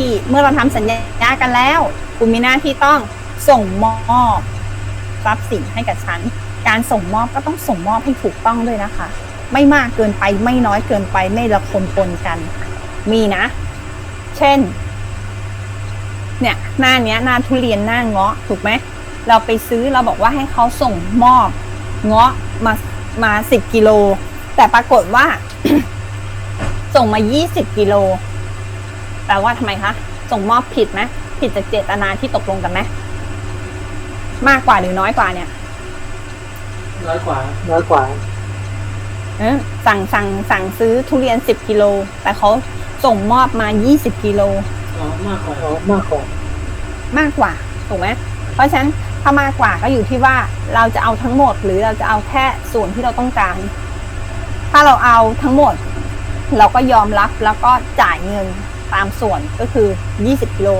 ที่เมื่อเราทำสัญญากันแล้ว คุณมีหน้าที่ต้องส่งมอบทรัพย์สินให้กับฉัน การส่งมอบก็ต้องส่งมอบให้ถูกต้องด้วยนะคะ ไม่มากเกินไปไม่น้อยเกินไปไม่ละคนปนกัน มีนะ เช่น เนี่ยหน้าเนี้ยหน้าทุเรียนหน้าเงาะถูกไหมเราไปซื้อเราบอกว่าให้เขาส่งมอบ เงาะมามาสิบกิโลแต่ปรากฏว่า ส่งมายี่สิบกิโล แปลว่าทำไมคะ ส่งมอบผิดไหมผิดจากเจตนาที่ตกลงกันไหมมากกว่าหรือน้อยกว่าเนี่ย น้อยกว่า น้อยกว่า เออสั่งสั่งสั่งซื้อทุเรียนสิบกิโล แต่เขาส่งมอบมายี่สิบกิโลอ๋อมากกว่าอ๋อมากกว่ามากกว่าถูกไหมเพราะฉะนั้นถ้ามากกว่าก็อยู่ที่ว่าเราจะเอาทั้งหมด หรือเราจะเอาแค่ส่วนที่เราต้องการ ถ้าเราเอาทั้งหมด เราก็ยอมรับแล้วก็จ่ายเงิน ตามส่วนก็คือ 20กิโล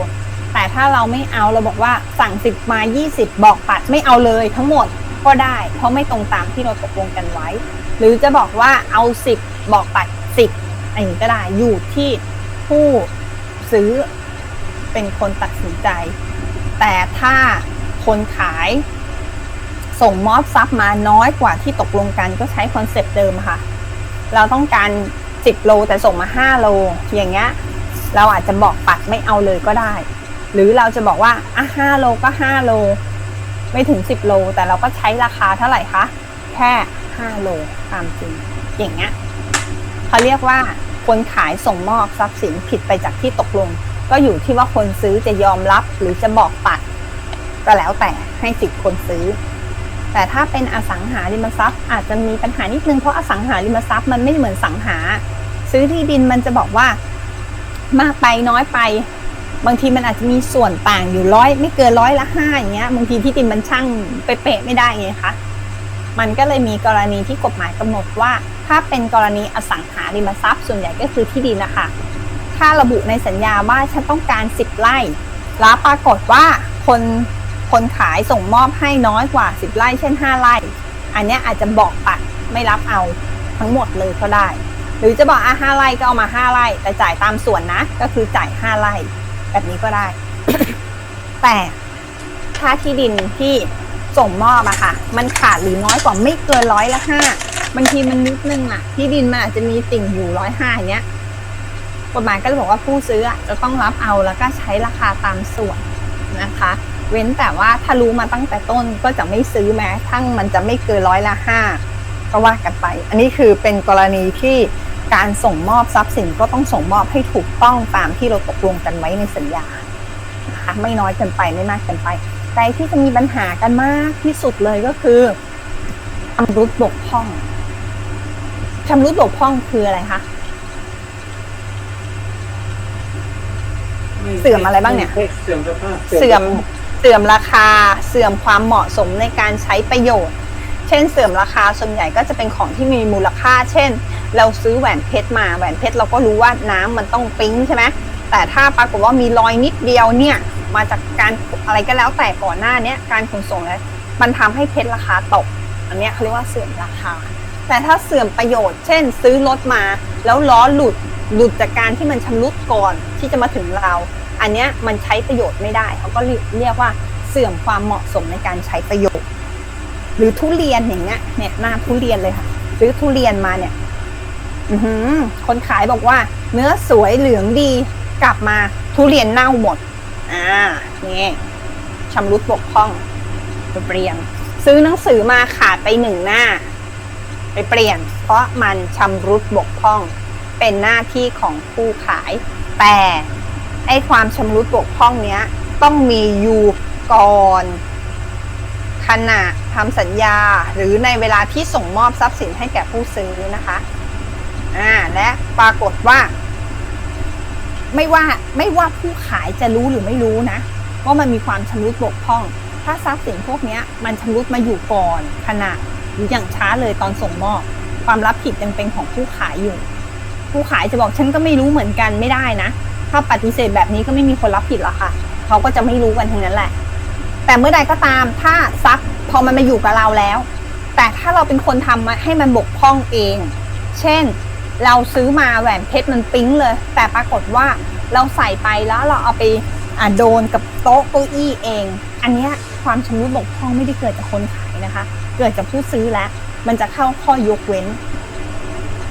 แต่ถ้าเราไม่เอาเราบอกว่าสั่ง 10 มา 20 บอกปัดไม่เอาเลยทั้งหมดก็ได้ เพราะไม่ตรงตามที่เราตกลงกันไว้ หรือจะบอกว่าเอา 10 บอกปัด 10อันนี้ก็ได้อยู่ที่ผู้ซื้อเป็นคนตัดสินใจ แต่ถ้าคนขายส่งมอบทรัพย์มาน้อยกว่าที่ตกลงกันก็ใช้คอนเซปต์เดิมค่ะ เราต้องการ 10 โลแต่ส่งมา 5 โล อย่างเงี้ย เราอาจจะบอกปัดไม่เอาเลยก็ได้ หรือเราจะบอกว่าอะ5โลก็5โล ไม่ถึง10โล แต่เราก็ใช้ราคาเท่าไหร่คะแค่5โลตามจริง อย่างเงี้ยเขาเรียกว่าคนขายส่งมอบทรัพย์สินผิดไปจากที่ตกลง ก็อยู่ที่ว่าคนซื้อจะยอมรับหรือจะบอกปัด ก็แล้วแต่ให้สิทธิ์คนซื้อ แต่ถ้าเป็นอสังหาริมทรัพย์ อาจจะมีปัญหานิดนึงเพราะอสังหาริมทรัพย์มันไม่เหมือนสังหา ซื้อที่ดินมันจะบอกว่า มากไปน้อยไป บางทีมันอาจจะมีส่วนต่างอยู่ร้อยไม่เกินร้อยละห้าอย่างเงี้ยบางทีที่ดินมันช่างเป๊ะไม่ได้ไงคะมันก็เลยมีกรณีที่กฎหมายกำหนดว่า ถ้าเป็นกรณีอสังหาริมทรัพย์ส่วนใหญ่ก็คือที่ดินนะคะถ้าระบุในสัญญาว่าฉันต้องการ 10 ไร่แล้วปรากฏว่าคนคนขายส่งมอบให้น้อยกว่า 10 ไร่เช่น 5 ไร่ อันนี้อาจจะบอกปัดไม่รับเอาทั้งหมดเลยก็ได้ หรือจะบอกอะ5ไร่ก็เอามา5ไร่แต่จ่ายตามส่วนนะ ก็คือจ่าย5ไร่แบบนี้ก็ได้ แต่ถ้าที่ดินที่ส่งมอบอะค่ะ มันขาดหรือน้อยกว่าไม่เกินร้อยละห้าบางทีมันนิดนึงอะที่ดินมันอาจจะมีติ่งอยู่ร้อยห้าอย่างเงี้ยกฎหมายก็เลยบอกว่าผู้ซื้อจะต้องรับเอาแล้วก็ใช้ราคาตามส่วนนะคะ เว้นแต่ว่าถ้ารู้มาตั้งแต่ต้นก็จะไม่ซื้อแม้ ทั้งมันจะไม่เกินร้อยละห้าก็ว่ากันไป อันนี้คือเป็นกรณีที่ การส่งมอบทรัพย์สินก็ต้องส่งมอบให้ถูกต้องตามที่เราตกลงกันไว้ในสัญญานะคะไม่น้อยเกินไปไม่มากเกินไป แต่ที่จะมีปัญหากันมากที่สุดเลยก็คือชำรุดบกพร่องชำรุดบกพร่องคืออะไรคะเสื่อมอะไรบ้างเนี่ย เสื่อมสภาพเสื่อมเสื่อมราคา เสื่อมความเหมาะสมในการใช้ประโยชน์ เช่นเสื่อมราคาส่วนใหญ่ก็จะเป็นของที่มีมูลค่า เช่น เราซื้อแหวนเพชรมาแหวนเพชรเราก็รู้ว่าน้ำมันต้องปิ๊งใช่ไหมแต่ถ้าปรากฏว่ามีรอยนิดเดียวเนี่ยมาจากการอะไรก็แล้วแต่ก่อนหน้านี้การขนส่งแล้วมันทำให้เพชรราคาตก อันนี้เขาเรียกว่าเสื่อมราคา แต่ถ้าเสื่อมประโยชน์ เช่น ซื้อรถมา แล้วล้อหลุดหลุดจากการที่มันชำรุดก่อนที่จะมาถึงเรา อันนี้มันใช้ประโยชน์ไม่ได้เขาก็เรียกว่าเสื่อมความเหมาะสมในการใช้ประโยชน์ หรือทุเรียนอย่างเงี้ยเนี่ยหน้าทุเรียนเลยค่ะซื้อทุเรียนมาเนี่ยอืคนขายบอกว่า เนื้อสวยเหลืองดีกลับมาทุเรียนเน่าหมด อ่านี่ชำรุดบกพร่องไปเปลี่ยน ซื้อหนังสือมาขาดไปหนึ่งหน้า ไปเปลี่ยน เพราะมันชำรุดบกพร่อง เป็นหน้าที่ของผู้ขาย แต่ไอความชำรุดบกพร่องเนี้ย ต้องมีอยู่ก่อน ขณะทำสัญญาหรือในเวลาที่ส่งมอบทรัพย์สินให้แก่ผู้ซื้อนะคะอ่าและปรากฏว่า ไม่ว่าไม่ว่าผู้ขายจะรู้หรือไม่รู้นะว่ามันมีความชำรุดบกพร่อง ถ้าทรัพย์สินพวกนี้มันชำรุดมาอยู่ก่อนขณะหรืออย่างช้าเลยตอนส่งมอบ ความรับผิดยังเป็นของผู้ขายอยู่ ผู้ขายจะบอกฉันก็ไม่รู้เหมือนกันไม่ได้นะ ถ้าปฏิเสธแบบนี้ก็ไม่มีคนรับผิดหรอกค่ะ เขาก็จะไม่รู้กันทั้งนั้นแหละ แต่เมื่อใดก็ตามถ้าทรัพย์พอมันมาอยู่กับเราแล้ว แต่ถ้าเราเป็นคนทำมาให้มันบกพร่องเอง เช่น เราซื้อมาแหวนเพชรมันปิ๊งเลย แต่ปรากฏว่าเราใส่ไปแล้วเราเอาไปอะโดนกับโต๊ะเก้าอี้เอง อันนี้ความชำรุดบกพร่องไม่ได้เกิดจากคนขายนะคะ เกิดจากผู้ซื้อแล้ว มันจะเข้าข้อยกเว้น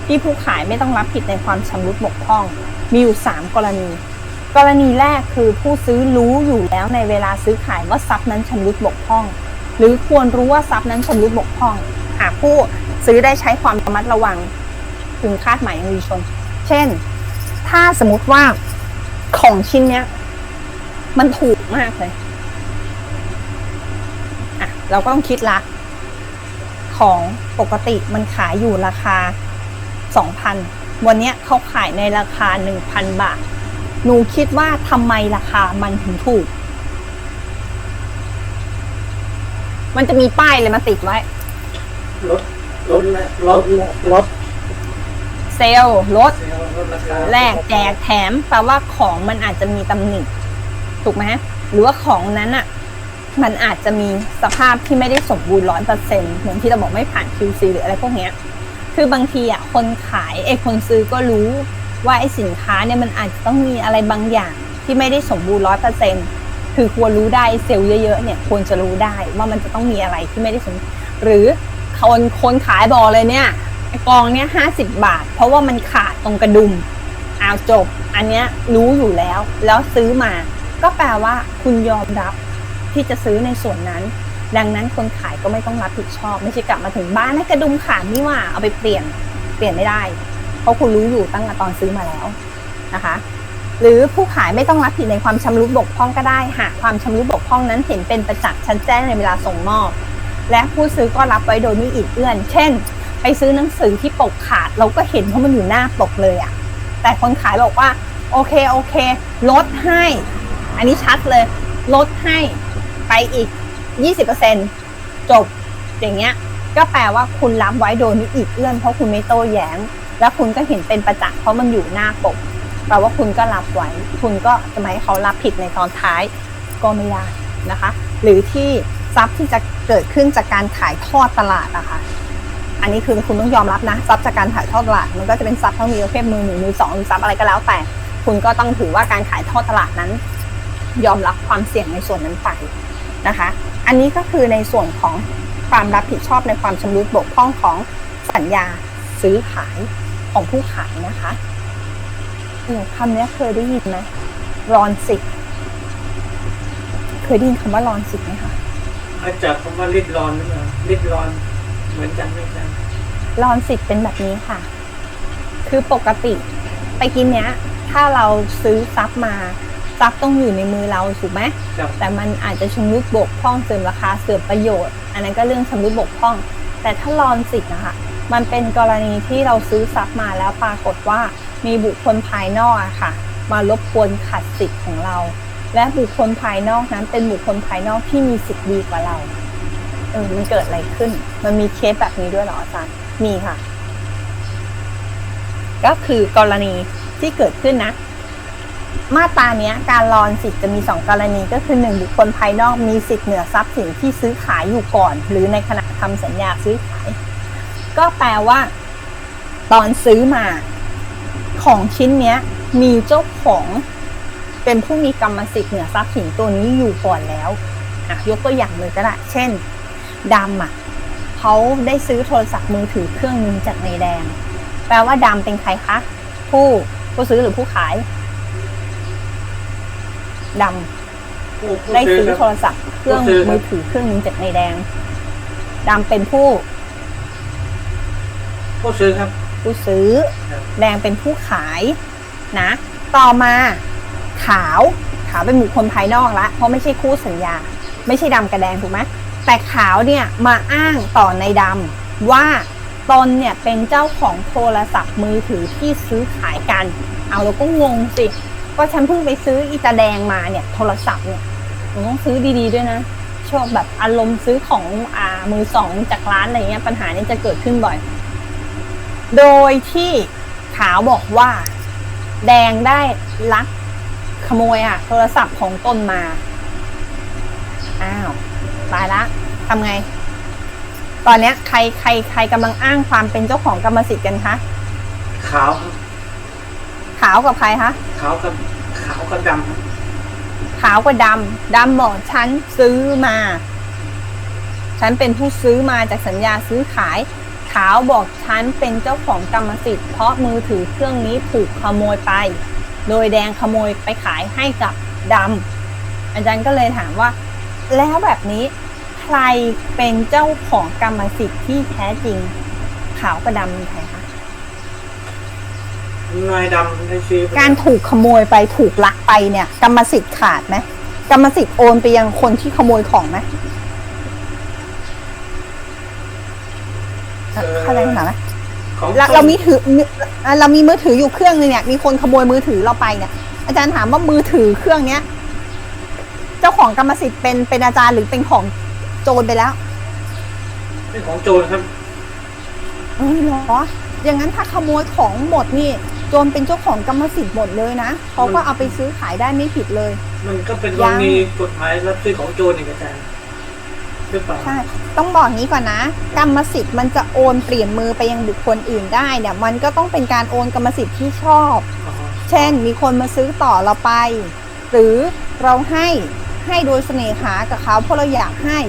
ที่ผู้ขายไม่ต้องรับผิดในความชำรุดบกพร่อง มีอยู่ 3 กรณี กรณีแรกคือผู้ซื้อรู้อยู่แล้วในเวลาซื้อขายว่าทรัพย์นั้นชำรุดบกพร่อง หรือควรรู้ว่าทรัพย์นั้นชำรุดบกพร่อง หากผู้ซื้อได้ใช้ความระมัดระวังพึงคาดหมายมีชน เช่น ถ้าสมมติว่าของชิ้นเนี้ย มันถูกมากเลยอะเราก็ต้องคิดละ ของปกติมันขายอยู่ราคา2,000วันเนี้ยเขาขายในราคา1,000บาท หนูคิดว่าทำไมราคามันถึงถูก มันจะมีป้ายเลยมาติดไว้ ลดลดและลดลดเซลล์ลดเซลล์ลดราคาแลกแจกแถมแปลว่าของมันอาจจะมีตำหนิถูกไหมหรือว่าของนั้นอะ มันอาจจะมีสภาพที่ไม่ได้สมบูรณ์ร้อยเปอร์เซ็นเหมือนที่เราบอกไม่ผ่าน QC หรืออะไรพวกเนี้ย คือบางทีอะคนขายไอ้คนซื้อก็รู้ ว่าไอ้สินค้าเนี่ยมันอาจจะต้องมีอะไรบางอย่างที่ไม่ได้สมบูรณ์ร้อยเปอร์เซ็นคือควรรู้ได้เซลล์เยอะๆเนี่ยควรจะรู้ได้ว่ามันจะต้องมีอะไรที่ไม่ได้สมบูรณ์หรือคนคนขายบอกเลยเนี่ยกองเนี่ยห้าสิบบาท เพราะว่ามันขาดตรงกระดุมเอาจบ อันเนี้ยรู้อยู่แล้ว แล้วซื้อมา ก็แปลว่าคุณยอมรับที่จะซื้อในส่วนนั้น ดังนั้นคนขายก็ไม่ต้องรับผิดชอบ ไม่ใช่กลับมาถึงบ้านให้กระดุมขาดนี่ว่าเอาไปเปลี่ยนเปลี่ยนไม่ได้ เพราะคุณรู้อยู่ตั้งแต่ตอนซื้อมาแล้วนะคะ หรือผู้ขายไม่ต้องรับผิดในความชำรุดบกพร่องก็ได้ หากความชำรุดบกพร่องนั้นเห็นเป็นประจักษ์ชัดแจ้งในเวลาส่งมอบ และผู้ซื้อก็รับไว้โดยไม่อิดเอื้อน เช่น ไปซื้อหนังสือที่ปกขาด เราก็เห็นเพราะมันอยู่หน้าปกเลยอะแต่คนขายบอกว่าโอเคโอเค ลดให้ อันนี้ชัดเลย ลดให้ไปอีก 20%จบอย่างเงี้ย ก็แปลว่าคุณรับไว้โดยไม่อิดเอื้อนเพราะคุณไม่โต้แย้ง และคุณก็เห็นเป็นประจักษ์เพราะมันอยู่หน้าปกแปลว่าคุณก็รับไว้ คุณก็จะไม่ให้เขารับผิดในตอนท้ายก็ไม่ได้นะคะ หรือที่ทรัพย์ที่จะเกิดขึ้นจากการขายทอดตลาดนะคะอันนี้คือคุณต้องยอมรับนะทรัพย์จากการขายทอดตลาด มันก็จะเป็นทรัพย์ทั้งมีประเภทมือหนึ่งมือสองหรือทรัพย์อะไรก็แล้วแต่ คุณก็ต้องถือว่าการขายทอดตลาดนั้น ยอมรับความเสี่ยงในส่วนนั้นไปนะคะ อันนี้ก็คือในส่วนของ ความรับผิดชอบในความชำรุดบกพร่องของสัญญาซื้อขายของผู้ขายนะคะเออคำนี้เคยได้ยินไหมรอนสิทธิ์เคยได้ยินคำว่ารอนสิทธิ์ไหมคะอาจากคำว่าริดรอนหรือเปล่าริดรอนเหมือนกันไหมจ๊ะรอนสิทธิ์เป็นแบบนี้ค่ะ คือปกติไปกินเนี้ย ถ้าเราซื้อซับมา ซับต้องอยู่ในมือเราถูกไหมครับแต่มันอาจจะชำรุดบกพร่องเสื่อมราคาเสื่อมประโยชน์ อันนั้นก็เรื่องชำรุดบกพร่อง แต่ถ้ารอนสิทธิ์นะคะมันเป็นกรณีที่เราซื้อซับมาแล้วปรากฏว่ามีบุคคลภายนอกอะค่ะ มารบกวนขัดสิทธิ์ของเรา และบุคคลภายนอกนั้นเป็นบุคคลภายนอกที่มีสิทธิ์ดีกว่าเราเออมันเกิดอะไรขึ้น มันมีเคสแบบนี้ด้วยเหรออาจารย์มีค่ะ ก็คือกรณีที่เกิดขึ้นนะ มาตราเนี้ยการรอนสิทธิ์จะมีสองกรณีก็คือหนึ่งบุคคลภายนอกมีสิทธิ์เหนือทรัพย์สินที่ซื้อขายอยู่ก่อน หรือในขณะทำสัญญาซื้อขาย ก็แปลว่า ตอนซื้อมาของชิ้นเนี้ยมีเจ้าของเป็นผู้มีกรรมสิทธิ์เหนือทรัพย์สินตัวนี้อยู่ก่อนแล้วอะยกตัวอย่างเลยก็ได้ เช่นดำอะเขาได้ซื้อโทรศัพท์มือถือเครื่องนึงจากนายแดง แปลว่าดำเป็นใครคะผู้ผู้ซื้อหรือผู้ขาย ดำผู้ผู้ได้ซื้อซื้อคโทรับรศัพท์เครื่องผู้ซื้อครับมือถือเครื่องหนึงจากนายแดงดำเป็นผู้ ผู้ซื้อครับ ผู้ซื้อครับแดงเป็นผู้ขายนะ ต่อมาขาวขาวเป็นบุคคลภายนอกละเพราะไม่ใช่คู่สัญญา ไม่ใช่ดำกับแดงถูกไหมแต่ขาวเนี่ยมาอ้างต่อในดำว่าตนเนี่ยเป็นเจ้าของโทรศัพท์มือถือที่ซื้อขายกัน เอาเราก็งงสิ ก็ฉันเพิ่งไปซื้ออีตาแดงมาเนี่ย โทรศัพท์เนี่ยมันต้องซื้อดีๆด้วยนะชอบแบบอารมณ์ซื้อของอ่ามือสองจากร้านอะไรเงี้ยปัญหานี้จะเกิดขึ้นบ่อย โดยที่ขาวบอกว่า แดงได้ลักขโมยอะโทรศัพท์ของตนมา อ้าวตายละทำไง ตอนเนี้ยใครใครใครกำลังอ้างความเป็นเจ้าของกรรมสิทธิ์กันคะขาวครับ ขาวกับใครคะขาวกับกับดำครับขาวกับดำดำบอกฉันซื้อมา ฉันเป็นผู้ซื้อมาจากสัญญาซื้อขาย ขาวบอกฉันเป็นเจ้าของกรรมสิทธิ์เพราะมือถือเครื่องนี้ถูกขโมยไป โดยแดงขโมยไปขายให้กับดำอาจารย์ก็เลยถามว่า แล้วแบบนี้ใครเป็นเจ้าของกรรมสิทธิ์ที่แท้จริง ขาวกับดำเป็นใครคะ นายดำได้ซื้อไปการถูกขโมยไปถูกลักไปเนี่ย กรรมสิทธิ์ขาดไหมกรรมสิทธิ์โอนไปยังคนที่ขโมยของไหมอะเข้าใจคำถามไหมของเราเรามีถือมีอะเรามีมือถืออยู่เครื่องนึงเนี่ย มีคนขโมยมือถือเราไปเนี่ย อาจารย์ถามว่ามือถือเครื่องเนี้ย เจ้าของกรรมสิทธิ์เป็นเป็นอาจารย์หรือเป็นของโจรไปแล้วเป็นของโจรครับเอ้ยเหรออย่างนั้นถ้าขโมยของหมดนี่โจรเป็นเจ้าของกรรมสิทธิ์หมดเลยนะเขาก็เอาไปซื้อขายได้ไม่ผิดเลย มันก็เป็นยังมีกฎหมายรับซื้อของโจรอีกอาจารย์หรือเปล่าใช่ ต้องบอกงี้ก่อนนะ กรรมสิทธิ์มันจะโอนเปลี่ยนมือไปยังบุคคลอื่นได้เนี่ยมันก็ต้องเป็นการโอนกรรมสิทธิ์ที่ชอบอ๋อเช่น มีคนมาซื้อต่อเราไป หรือเราให้ให้โดยเสน่หากับเขาเพราะเราอยากให้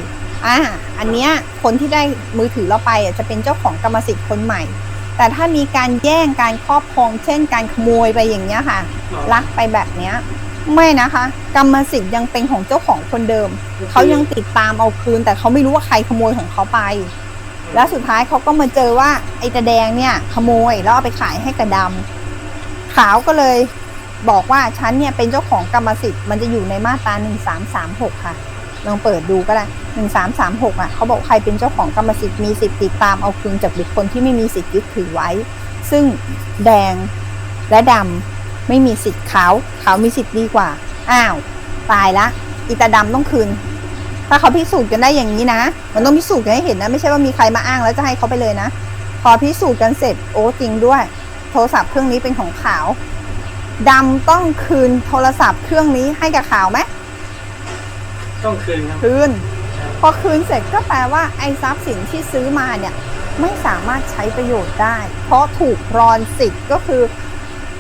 อ่าอันเนี้ยคนที่ได้มือถือเราไปอะจะเป็นเจ้าของกรรมสิทธิ์คนใหม่ แต่ถ้ามีการแย่งการครอบครอง เช่นการขโมยไปอย่างเงี้ยค่ะ ลักไปแบบเนี้ยไม่นะคะ กรรมสิทธิ์ยังเป็นของเจ้าของคนเดิม เขายังติดตามเอาคืน แต่เขาไม่รู้ว่าใครขโมยของเขาไป แล้วสุดท้ายเขาก็มาเจอว่าไอ้ตาแดงเนี่ยขโมยแล้วเอาไปขายให้กระดำขาวก็เลยบอกว่าฉันเนี่ยเป็นเจ้าของกรรมสิทธิ์มันจะอยู่ในมาตราหนึ่งสามสามหกค่ะ ลองเปิดดูก็ได้หนึ่งสามสามหกอะเขาบอกใครเป็นเจ้าของกรรมสิทธิ์มีสิทธิ์ติดตามเอาคืนจากบุคคลที่ไม่มีสิทธิ์ยึดถือไว้ ซึ่งแดงและดำไม่มีสิทธิ์ขาวขาวมีสิทธิ์ดีกว่า อ้าว ตายละอีตาดำต้องคืน ถ้าเขาพิสูจน์กันได้อย่างนี้นะ มันต้องพิสูจน์กันให้เห็นนะ ไม่ใช่ว่ามีใครมาอ้างแล้วจะให้เขาไปเลยนะ พอพิสูจน์กันเสร็จโอ้จริงด้วย โทรศัพท์เครื่องนี้เป็นของขาวดำต้องคืนโทรศัพท์เครื่องนี้ให้กับขาวไหม ต้องคืนครับ คืน พอคืนเสร็จก็แปลว่าไอ้ทรัพย์สินที่ซื้อมาเนี่ยไม่สามารถใช้ประโยชน์ได้ เพราะถูกรอนสิทธิ์ก็คือ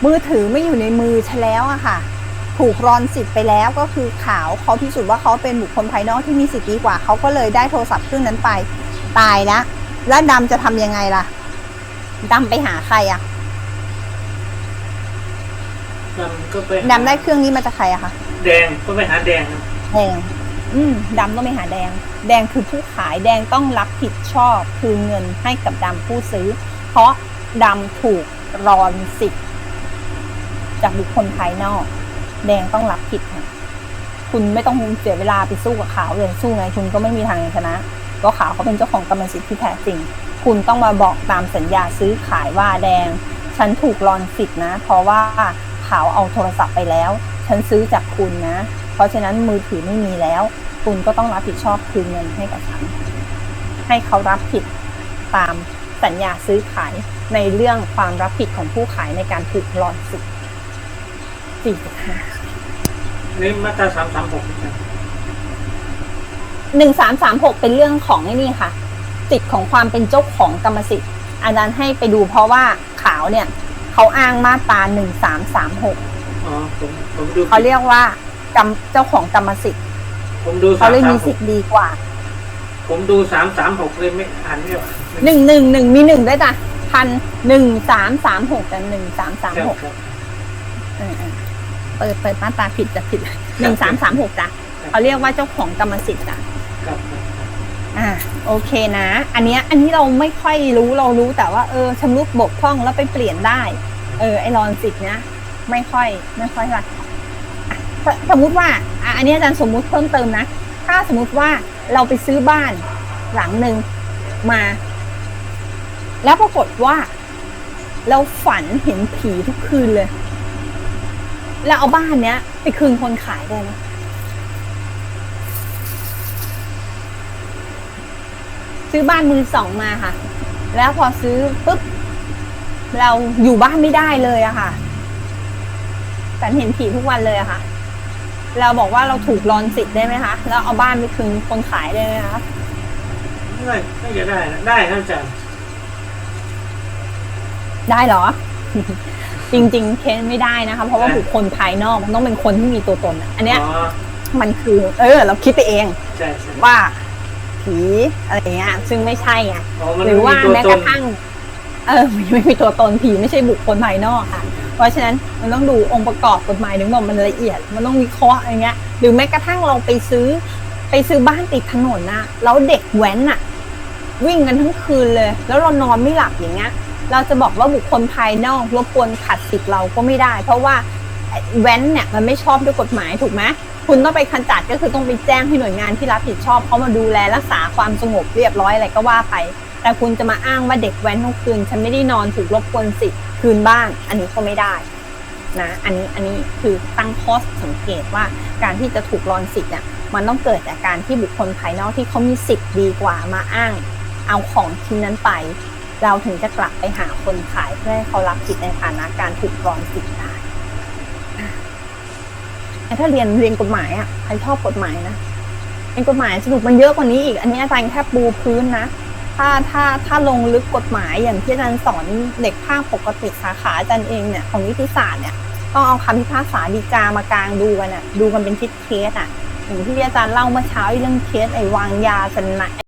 มือถือไม่อยู่ในมือฉันแล้วอะค่ะ ถูกรอนสิทธิ์ไปแล้วก็คือขาวเขาพิสูจน์ว่าเขาเป็นบุคคลภายนอกที่มีสิทธิ์ดีกว่าเขาก็เลยได้โทรศัพท์เครื่องนั้นไป ตายแล้วแล้วดำจะทำยังไงล่ะดำไปหาใครอะดำก็ไปหาดำได้เครื่องนี้มาจากใครอะคะแดงก็ไปหาแดงครับแดง อืมดำต้องไปหาแดง แดงคือผู้ขายแดงต้องรับผิดชอบคือเงินให้กับดำผู้ซื้อ เพราะดำถูกรอนสิทธิ์จากบุคคลภายนอก แดงต้องรับผิดค่ะคุณไม่ต้องเสียเวลาไปสู้กับขาวเลยสู้ไงคุณก็ไม่มีทางชนะเพราะขาวเขาเป็นเจ้าของกรรมสิทธิ์ที่แท้จริง คุณต้องมาบอกตามสัญญาซื้อขายว่าแดง ฉันถูกรอนสิทธิ์นะ เพราะว่าขาวเอาโทรศัพท์ไปแล้ว ฉันซื้อจากคุณนะ ราะฉะนั้นมือถือไม่มีแล้ว คุณก็ต้องรับผิดชอบคืนเงินให้กับฉัน ให้เขารับผิดตามสัญญาซื้อขายในเรื่องความรับผิดของผู้ขายในการถูกรอนสิทธิ์สี่สิบห้านี่มาตราสามสามหกอาจารย์หนึ่งสามสามหกเป็นเรื่องของไอ้นี่ค่ะสิทธิ์ของความเป็นเจ้าของกรรมสิทธิ์อาจารย์ให้ไปดูเพราะว่าขาวเนี่ย เขาอ้างมาตราหนึ่งสามสามหกอ๋อผมผมดูเขาเรียกว่า กรรมเจ้าของกรรมสิทธิ์ผมดูเขาสามเลยสามีมหสิกทธิ์ดีกว่าผมดูสามสามหกเลยไม่อ่านไม่ออกหนึ่งหนึ่งหนึ่งมีหนึ่งด้วยจ้ะพันหนึ่งสามสามหกแต่หนึ่งสามสามครับหกครับเปิดเปิดมาตราผิดจะผิดหนึ่งสามสามหกจ้ะเขาเรียกว่าเจ้าของกรรมสิทธิ์จ้ะ ครับครับครับอ่าโอเคนะ อันเนี้ยอันนี้เราไม่ค่อยรู้เรารู้แต่ว่าเออชำรุดบกพร่องแล้วไปเปลี่ยนได้ เออไอรอนสิทธิ์เนี้ยไม่ค่อยไม่ค่อยละอะ สมมุติว่าอะอันนี้อาจารย์สมมุติเพิ่มเติมนะ ถ้าสมมุติว่าเราไปซื้อบ้านหลังหนึ่งมา แล้วปรากฏว่า เราฝันเห็นผีทุกคืนเลย แล้วเอาบ้านเนี้ย ไปคืนคนขายได้ไหมซื้อบ้านมือสองมาค่ะ แล้วพอซื้อปุ๊บเราอยู่บ้านไม่ได้เลยอะค่ะ แต่เห็นผีทุกวันเลยอะค่ะ เราบอกว่าเราถูกรอนสิทธิ์ได้ไหมคะ แล้วเอาบ้านไปคืนคนขายได้ไหมคะไม่ไม่จะได้นะได้ครับอาจารย์ได้เหรอ จริง ๆ เค้นไม่ได้นะคะ เพราะว่าบุคคลภายนอกมันต้องเป็นคนที่มีตัวตนอะอันเนี้ย อ๋อมันคือ เออ เราคิดไปเองใช่ใช่ว่าผีอะไรเงี้ย ซึ่งไม่ใช่ไง อ๋อมันหรือว่าตัวแม้ตกนระทั่ง เออมันไม่มีตัวตนผีไม่ใช่บุคคลภายนอกค่ะ เพราะฉะนั้นมันต้องดูองค์ประกอบกฎหมายถึงบอกมันละเอียด มันต้องวิเคราะห์อะไรเงี้ย หรือแม้กระทั่งเราไปซื้อไปซื้อบ้านติดถนนนะแล้วเด็กแว้นน่ะวิ่งกันทั้งคืนเลย แล้วเรานอนไม่หลับอย่างเงี้ย เราจะบอกว่าบุคคลภายนอกรบกวนขัดสิทธิ์เราก็ไม่ได้ เพราะว่าแว้นเนี่ยมันไม่ชอบด้วยกฎหมายถูกไหมคุณต้องไปขจัดก็คือต้องไปแจ้งให้หน่วยงานที่รับผิดชอบเขามาดูแลรักษาความสงบเรียบร้อยอะไรก็ว่าไป แต่คุณจะมาอ้างว่าเด็กแว้นทั้งคืน ฉันไม่ได้นอนถูกรบกวนสิคืนบ้าน อันนี้ก็ไม่ได้นะอันนี้อันนี้คือตั้งข้อสังเกตว่าการที่จะถูกรอนสิทธิ์เนี่ยมันต้องเกิดจากการที่บุคคลภายนอกที่เขามีสิทธิ์ดีกว่ามาอ้าง เอาของชิ้นนั้นไป เราถึงจะกลับไปหาคนขายเพื่อให้เขารับสิทธิ์ในฐานะการถูกรอนสิทธิ์ได้อะแต่ถ้าเรียนเรียนกฎหมายอะใครชอบกฎหมายนะเรียนกฎหมายสนุกมันเยอะกว่านี้อีก อันนี้อาจารย์แค่ปูพื้นนะ ถ้าถ้าถ้าลงลึกกฎหมายอย่างที่อาจารย์สอนเด็กภาคปกติสาขาอาจารย์เองเนี่ยของนิติศาสตร์เนี่ยต้องเอาคำพิพากษาดีกามากลางดูกันอะดูกันเป็นทิศเคสอะอย่างที่อาจารย์เล่าเมื่อเช้าเรื่องเคสไอ้วางยาสนะ